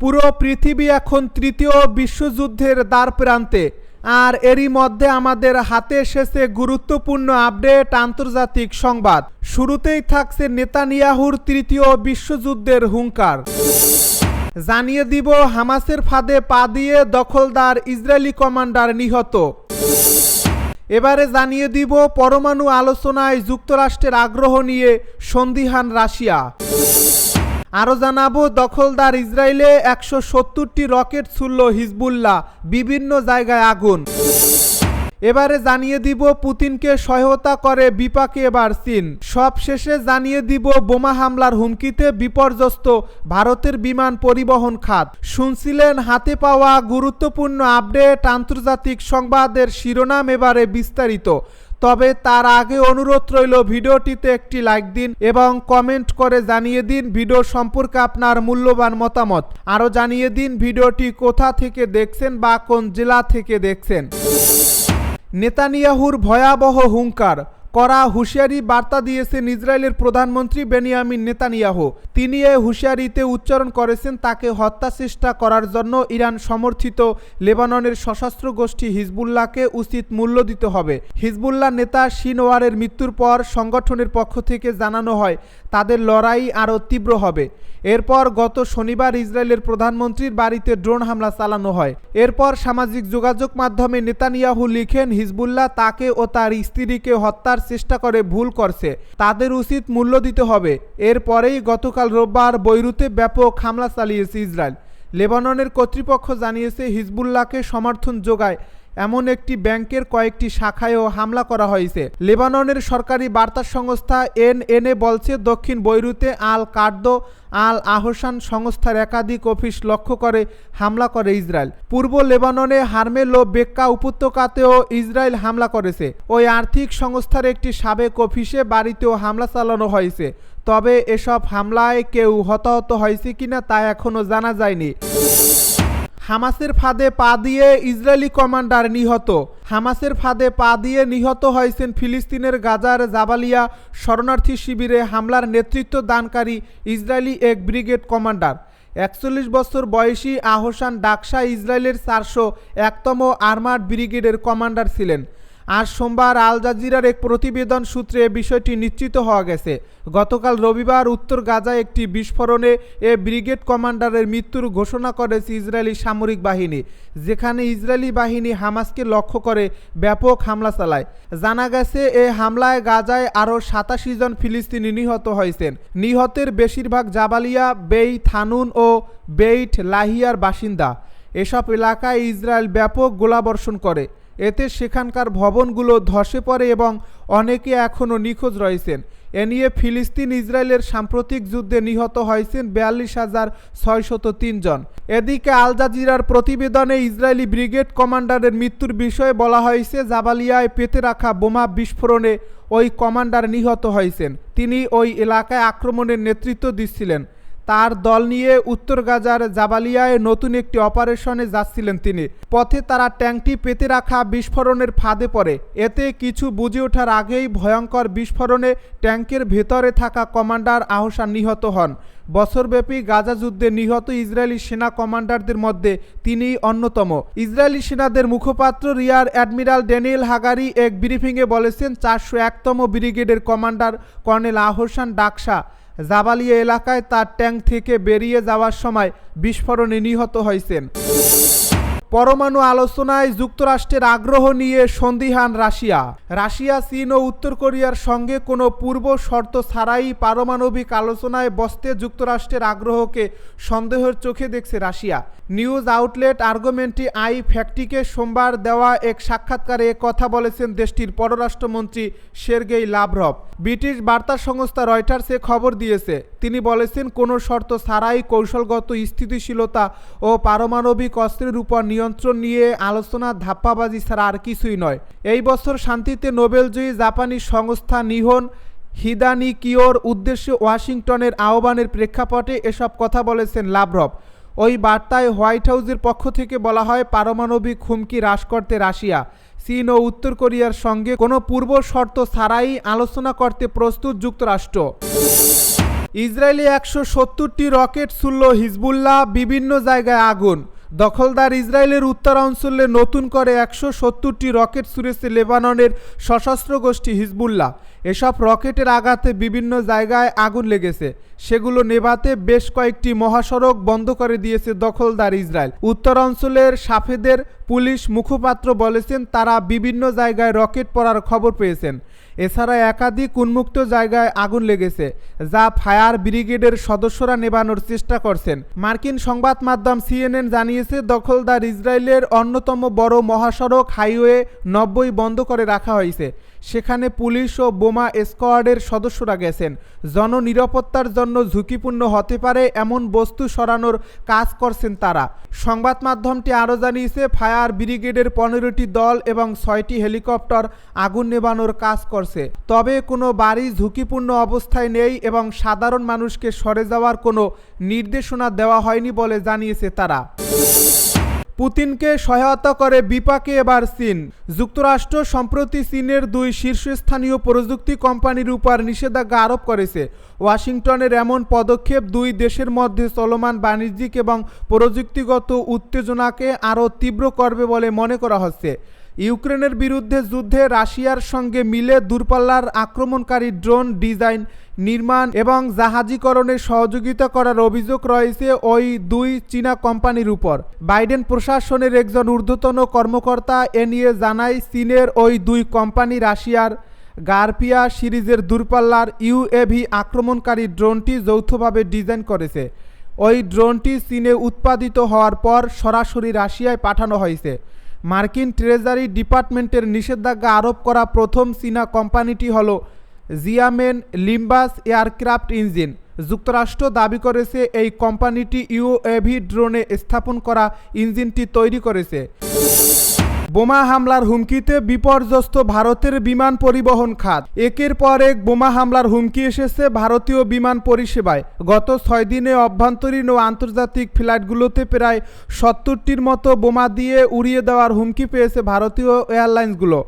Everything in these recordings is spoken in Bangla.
পুরো পৃথিবী এখন তৃতীয় বিশ্বযুদ্ধের দ্বার প্রান্তে আর এরই মধ্যে আমাদের হাতে এসেছে গুরুত্বপূর্ণ আপডেট আন্তর্জাতিক সংবাদ। শুরুতেই থাকছে নেতানিয়াহুর তৃতীয় বিশ্বযুদ্ধের হুঙ্কার। জানিয়ে দিব, হামাসের ফাঁদে পা দিয়ে দখলদার ইসরায়েলি কমান্ডার নিহত। এবারে জানিয়ে দিব, পরমাণু আলোচনায় যুক্তরাষ্ট্রের আগ্রহ নিয়ে সন্দিহান রাশিয়া। আরও জানাব, দখলদার ইসরায়েলে একশো সত্তরটি রকেট ছুড়ল হিজবুল্লাহ, বিভিন্ন জায়গায় আগুন। এবারে জানিয়ে দিব, পুতিনকে সহায়তা করে বিপাকে এবার চীন। সব শেষে জানিয়ে দিব, বোমা হামলার হুমকিতে বিপর্যস্ত ভারতের বিমান পরিবহন খাত। শুনছিলেন, হাতে পাওয়া গুরুত্বপূর্ণ আপডেট, আন্তর্জাতিক সংবাদের শিরোনাম এবারে বিস্তারিত। তবে তার আগে অনুরোধ রইল ভিডিওটিতে একটি লাইক দিন এবং কমেন্ট করে জানিয়ে দিন ভিডিও সম্পর্কে আপনার মূল্যবান মতামত। আরও জানিয়ে দিন ভিডিওটি কোথা থেকে দেখছেন বা কোন জেলা থেকে দেখছেন। নেতানিয়াহুর ভয়াবহ হুঙ্কার। করা হুঁশিয়ারি বার্তা দিয়েছেন ইসরায়েলের প্রধানমন্ত্রী বেনিয়ামিন নেতানিয়াহু। তিনি এ হুঁশিয়ারিতে উচ্চারণ করেছেন তাকে হত্যা চেষ্টা করার জন্য ইরান সমর্থিত, লেবাননের সশস্ত্র গোষ্ঠী হিজবুল্লাহকে উচিত মূল্য দিতে হবে। হিজবুল্লাহ নেতা শিনওয়ারের মৃত্যুর পর সংগঠনের পক্ষ থেকে জানানো হয়, তাদের লড়াই আরও তীব্র হবে। এরপর গত শনিবার ইসরায়েলের প্রধানমন্ত্রীর বাড়িতে ড্রোন হামলা চালানো হয়। এরপর সামাজিক যোগাযোগ মাধ্যমে নেতানিয়াহু লিখেন, হিজবুল্লাহ তাকে ও তার স্ত্রীকে হত্যার চেষ্টা করে ভুল করছে। তাদের উচিত মূল্য দিতে হবে। এরপরেই গতকাল রোববার বৈরুতে ব্যাপক হামলা চালিয়েছে ইসরায়েল। লেবাননের কর্তৃপক্ষ জানিয়েছে, হিজবুল্লাহকে সমর্থন যোগায় এমন একটি ব্যাংকের কয়েকটি শাখায়ও হামলা করা হয়েছে। লেবাননের সরকারি বার্তা সংস্থা এনএনএ বলছে, দক্ষিণ বৈরুতে আল কার্দো আল আহসান সংস্থার একাধিক অফিস লক্ষ্য করে হামলা করে ইসরায়েল। পূর্ব লেবাননে হারমেল ও বেক্কা উপত্যকাতেও ইসরায়েল হামলা করেছে। ওই আর্থিক সংস্থার একটি সাবেক অফিসে বাড়িতেও হামলা চালানো হয়েছে। তবে এসব হামলায় কেউ হতাহত হয়েছে কিনা তা এখনও জানা যায়নি। হামাসের ফাঁদে পা দিয়ে ইসরায়েলি কমান্ডার নিহত। হামাসের ফাঁদে পা দিয়ে নিহত হয়েছেন ফিলিস্তিনের গাজার জাবালিয়া শরণার্থী শিবিরে হামলার নেতৃত্ব দানকারী ইসরায়েলি এক ব্রিগেড কমান্ডার। একচল্লিশ বছর বয়সী আহসান ডাকসা ইসরায়েলের চারশো একতম আর্মার্ড ব্রিগেডের কমান্ডার ছিলেন। আজ সোমবার আল জাজিরার এক প্রতিবেদন সূত্রে বিষয়টি নিশ্চিত হওয়া গেছে। গতকাল রবিবার উত্তর গাজায় একটি বিস্ফোরণে এ ব্রিগেড কমান্ডারের মৃত্যুর ঘোষণা করেছে ইসরায়েলি সামরিক বাহিনী, যেখানে ইসরায়েলি বাহিনী হামাসকে লক্ষ্য করে ব্যাপক হামলা চালায়। জানা গেছে, এ হামলায় গাজায় আরও সাতাশি জন ফিলিস্তিনি নিহত হয়েছেন। নিহতের বেশিরভাগ জাবালিয়া, বেই থানুন ও বেইট লাহিয়ার বাসিন্দা। এসব এলাকায় ইসরায়েল ব্যাপক গোলাবর্ষণ করে। এতে সেখানকার ভবনগুলো ধসে পড়ে এবং অনেকে এখনও নিখোঁজ রয়েছেন। এ নিয়ে ফিলিস্তিন ইসরায়েলের সাম্প্রতিক যুদ্ধে নিহত হয়েছেন বিয়াল্লিশ হাজার ছয়শত জন। এদিকে আল জাজিরার প্রতিবেদনে ইসরায়েলি ব্রিগেড কমান্ডারের মৃত্যুর বিষয়ে বলা হয়েছে, জাবালিয়ায় পেতে রাখা বোমা বিস্ফোরণে ওই কমান্ডার নিহত হয়েছেন। তিনি ওই এলাকায় আক্রমণের নেতৃত্ব দিচ্ছিলেন। তার দল নিয়ে উত্তর গাজার জাবালিয়ায় নতুন একটি অপারেশনে যাচ্ছিলেন তিনি। পথে তারা ট্যাঙ্কটি পেতে রাখা বিস্ফোরণের ফাঁদে পড়ে। এতে কিছু বুঝে ওঠার আগেই ভয়ঙ্কর বিস্ফোরণে ট্যাঙ্কের ভেতরে থাকা কমান্ডার আহসান নিহত হন। বছরব্যাপী গাজা যুদ্ধে নিহত ইসরায়েলি সেনা কমান্ডারদের মধ্যে তিনি অন্যতম। ইসরায়েলি সেনাদের মুখপাত্র রিয়ার অ্যাডমিরাল ড্যানিয়েল হাগারি এক ব্রিফিংয়ে বলেছেন, চারশো একতম ব্রিগেডের commander colonel Ehsan Daxa Jabalia এলাকায় তার ট্যাঙ্ক থেকে বেরিয়ে যাওয়ার সময় বিস্ফোরণে নিহত হয়েছেন। পরমাণু আলোচনায় যুক্তরাষ্ট্রের আগ্রহ নিয়ে সন্দিহান রাশিয়া। রাশিয়া, চীন ও উত্তর কোরিয়ার সঙ্গে কোনো পূর্ব শর্ত ছাড়াই পারমাণবিক আলোচনায় বসতে যুক্তরাষ্ট্রের আগ্রহকে সন্দেহের চোখে দেখছে Russia. News outlet Argumenty i ফ্যাক্টিকে সোমবার দেওয়া এক সাক্ষাৎকারে কথা বলেছেন দেশটির পররাষ্ট্রমন্ত্রী সের্গেই লাভরভ ব্রিটিশ বার্তা সংস্থা রয়টার্সে খবর দিয়েছে। তিনি বলেছেন, কোনো শর্ত ছাড়াই কৌশলগত স্থিতিশীলতা ও পারমাণবিক অস্ত্রের উপর নিয়ন্ত্রণ নিয়ে আলোচনা ধাপ্পাবাজি ছাড়া আর কিছুই নয়। এই বছর শান্তিতে নোবেলজয়ী জাপানি সংস্থা নিহন হিদানি কিওর উদ্দেশ্যে ওয়াশিংটনের আহ্বানের প্রেক্ষাপটে এসব কথা বলেছেন লাভরভ ওই বার্তায় হোয়াইট হাউসের পক্ষ থেকে বলা হয়, পারমাণবিক হুমকি হ্রাস করতে রাশিয়া, চীন ও উত্তর কোরিয়ার সঙ্গে কোনো পূর্ব শর্ত ছাড়াই আলোচনা করতে প্রস্তুত যুক্তরাষ্ট্র। ইসরায়েলি একশো সত্তরটি রকেট ছুড়ল হিজবুল্লাহ, বিভিন্ন জায়গায় আগুন। দখলদার ইসরায়েলের উত্তরাঞ্চলে নতুন করে একশো সত্তরটি রকেট ছুড়েছে লেবাননের সশস্ত্র গোষ্ঠী হিজবুল্লাহ। এসব রকেটের আঘাতে বিভিন্ন জায়গায় আগুন লেগেছে। সেগুলো নেভাতে বেশ কয়েকটি মহাসড়ক বন্ধ করে দিয়েছে দখলদার ইসরায়েল। উত্তরাঞ্চলের সাফেদের পুলিশ মুখপাত্র বলেছেন, তারা বিভিন্ন জায়গায় রকেট পড়ার খবর পেয়েছেন। এছাড়া একাধিক উন্মুক্ত জায়গায় আগুন লেগেছে, যা ফায়ার ব্রিগেডের সদস্যরা নেবানোর চেষ্টা করছেন। মার্কিন সংবাদ মাধ্যম সিএনএন জানিয়েছে, দখলদার ইসরায়েলের অন্যতম বড় মহাসড়ক হাইওয়ে নব্বই বন্ধ করে রাখা হয়েছে। সেখানে পুলিশ ও বোমা স্কোয়াডের সদস্যরা গেছেন। জননিরাপত্তার জন্য ঝুঁকিপূর্ণ হতে পারে এমন বস্তু সরানোর কাজ করছেন তারা। সংবাদ মাধ্যমটি আরও জানিয়েছে, ফায়ার ব্রিগেডের পনেরোটি দল এবং ছয়টি হেলিকপ্টার আগুন নেবানোর কাজ করছে। তবে কোনো বাড়ি ঝুঁকিপূর্ণ অবস্থায় নেই এবং সাধারণ মানুষকে সরে যাওয়ার কোনো নির্দেশনা দেওয়া হয়নি বলে জানিয়েছে তারা। পুতিনকে সহায়তা করে বিপাকে এবার চীন। যুক্তরাষ্ট্র সম্প্রতি চীনের দুই শীর্ষস্থানীয় প্রযুক্তি কোম্পানির উপর নিষেধাজ্ঞা আরোপ করেছে। ওয়াশিংটনের এমন পদক্ষেপ দুই দেশের মধ্যে চলমান বাণিজ্যিক এবং প্রযুক্তিগত উত্তেজনাকে আরও তীব্র করবে বলে মনে করা হচ্ছে। ইউক্রেনের বিরুদ্ধে যুদ্ধে রাশিয়ার সঙ্গে মিলে দূরপাল্লার আক্রমণকারী ড্রোন ডিজাইন নির্মাণ এবং জাহাজীকরণে সহযোগিতা করার অভিযোগ রয়েছে ওই দুই চীনা কোম্পানির উপর। বাইডেন প্রশাসনের একজন ঊর্ধ্বতন কর্মকর্তা এ নিয়ে জানায়, চীনের ওই দুই কোম্পানি রাশিয়ার গার্পিয়া সিরিজের দূরপাল্লার ইউএভি আক্রমণকারী ড্রোনটি যৌথভাবে ডিজাইন করেছে। ওই ড্রোনটি চীনে উৎপাদিত হওয়ার পর সরাসরি রাশিয়ায় পাঠানো হয়েছে। মার্কিন ট্রেজারি ডিপার্টমেন্টের নিষেধাজ্ঞা আরোপ করা প্রথম চীনা কোম্পানিটি হল জিয়ামেন লিম্বাস এয়ারক্রাফট ইঞ্জিন যুক্তরাষ্ট্র দাবি করেছে এই কোম্পানিটি ইউএভি ড্রোনে স্থাপন করা ইঞ্জিনটি তৈরি করেছে। বোমা হামলার হুমকিতে বিপর্যস্ত ভারতের বিমান পরিবহন খাত। একের পর এক বোমা হামলার হুমকি এসেছে ভারতীয় বিমান পরিষেবায়। গত ছয় দিনে অভ্যন্তরীণ ও আন্তর্জাতিক ফ্লাইটগুলোতে প্রায় সত্তরটির মতো বোমা দিয়ে উড়িয়ে দেওয়ার হুমকি পেয়েছে ভারতীয় এয়ারলাইন্সগুলো।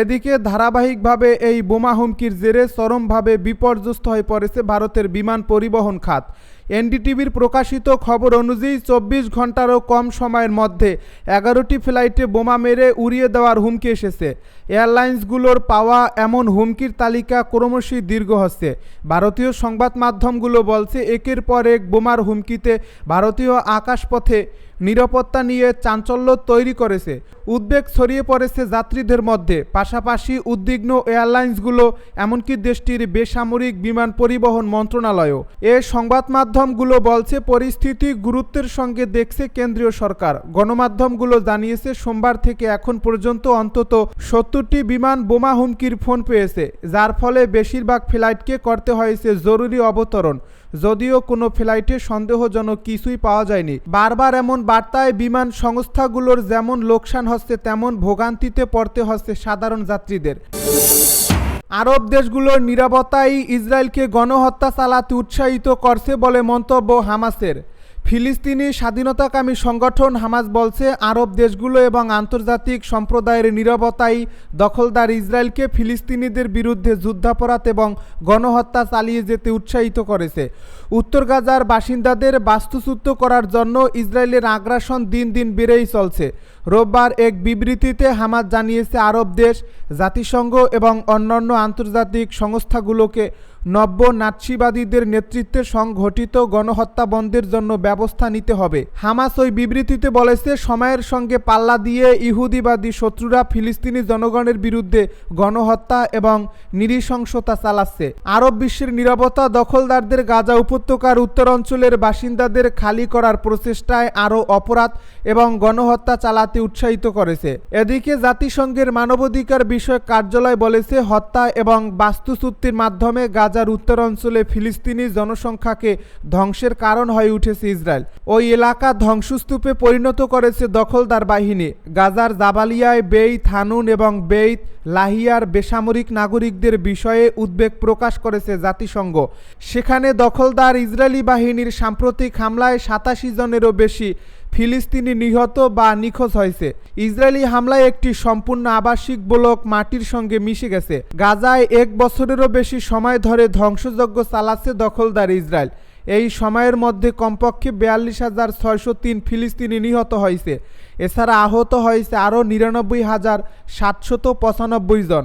এদিকে ধারাবাহিকভাবে এই বোমা হুমকির জেরে চরমভাবে বিপর্যস্ত হয়ে পড়েছে ভারতের বিমান পরিবহন খাত। এনডিটিভির প্রকাশিত খবর অনুযায়ী চব্বিশ ঘন্টারও কম সময়ের মধ্যে এগারোটি ফ্লাইটে বোমা মেরে উড়িয়ে দেওয়ার হুমকি এসেছে। এয়ারলাইন্সগুলোর পাওয়া এমন হুমকির তালিকা ক্রমশই দীর্ঘ হচ্ছে। ভারতীয় সংবাদ মাধ্যমগুলো বলছে, একের পর এক বোমার হুমকিতে ভারতীয় আকাশপথে নিরাপত্তা নিয়ে চাঞ্চল্য তৈরি করেছে। উদ্বেগ ছড়িয়ে পড়েছে যাত্রীদের মধ্যে। পাশাপাশি উদ্বিগ্ন এয়ারলাইন্সগুলো, এমনকি দেশটির বেসামরিক বিমান পরিবহন মন্ত্রণালয়ও। এ সংবাদ মাধ্যমগুলো বলছে, পরিস্থিতি গুরুত্বের সঙ্গে দেখছে কেন্দ্রীয় সরকার। গণমাধ্যমগুলো জানিয়েছে, সোমবার থেকে এখন পর্যন্ত অন্তত সত্তরটি বিমান বোমা হুমকির ফোন পেয়েছে, যার ফলে বেশিরভাগ ফ্লাইটকে করতে হয়েছে জরুরি অবতরণ। যদিও কোনো ফ্লাইটে সন্দেহজনক কিছুই পাওয়া যায়নি। বারবার এমন বার্তায় বিমান সংস্থাগুলোর যেমন লোকসান হচ্ছে, তেমন ভোগান্তিতে পড়তে হচ্ছে সাধারণ যাত্রীদের। আরব দেশগুলোর নিরাপত্তাই ইসরায়েলকে গণহত্যা চালাতে উৎসাহিত করছে বলে মন্তব্য হামাসের। ফিলিস্তিনি স্বাধীনতাকামী সংগঠন হামাস বলছে, আরব দেশগুলো এবং আন্তর্জাতিক সম্প্রদায়ের নিরবতাই দখলদার ইসরায়েলকে ফিলিস্তিনিদের বিরুদ্ধে যুদ্ধাপরাধ এবং গণহত্যা চালিয়ে যেতে উৎসাহিত করেছে। উত্তর গাজার বাসিন্দাদের বাস্তুচ্যুত করার জন্য ইসরায়েলের আগ্রাসন দিন দিন বেড়েই চলছে। রোববার এক বিবৃতিতে হামাস জানিয়েছে, আরব দেশ, জাতিসংঘ এবং অন্যান্য আন্তর্জাতিক সংস্থাগুলোকে নব্য নাৎসিবাদীদের নেতৃত্বে সংঘটিত গণহত্যা বন্ধের জন্য ব্যবস্থা নিতে হবে। হামাস ওই বিবৃতিতে বলেছে, সময়ের সঙ্গে পাল্লা দিয়ে ইহুদিবাদী শত্রুরা ফিলিস্তিনি জনগণের বিরুদ্ধে গণহত্যা এবং নৃশংসতা চালাচ্ছে। আরব বিশ্বের নিরাপত্তা দখলদারদের গাজা উপত্যকার উত্তরাঞ্চলের বাসিন্দাদের খালি করার প্রচেষ্টায় আরও অপরাধ এবং গণহত্যা চালাতে উৎসাহিত করেছে। এদিকে জাতিসংঘের মানবাধিকার বিষয়ক কার্যালয় বলেছে, হত্যা এবং বাস্তুচ্যুতির মাধ্যমে গাজার উত্তরাঞ্চলে ফিলিস্তিনি জনসংখ্যাকে ধ্বংসের কারণ হয়ে উঠেছে ইসরায়েল। ওই এলাকা ধ্বংসস্তূপে পরিণত করেছে দখলদার বাহিনী। গাজার জাবালিয়ায় বেইত হানুন এবং বেইত লাহিয়ার বেসামরিক নাগরিকদের বিষয়ে উদ্বেগ প্রকাশ করেছে জাতিসংঘ। সেখানে দখলদার ইসরায়েলি বাহিনীর সাম্প্রতিক হামলায় সাতাশি জনেরও বেশি ফিলিস্তিনি নিহত বা নিখোঁজ হয়েছে। ইসরায়েলি হামলায় একটি সম্পূর্ণ আবাসিক ব্লক মাটির সঙ্গে মিশে গেছে। গাজায় এক বছরেরও বেশি সময় ধরে ধ্বংসযজ্ঞ চালাচ্ছে দখলদার ইসরায়েল। এই সময়ের মধ্যে কমপক্ষে বিয়াল্লিশ হাজার ছয়শো তিন ফিলিস্তিনি নিহত হয়েছে। এছাড়া আহত হয়েছে আরও নিরানব্বই হাজার সাতশত পঁচানব্বই জন।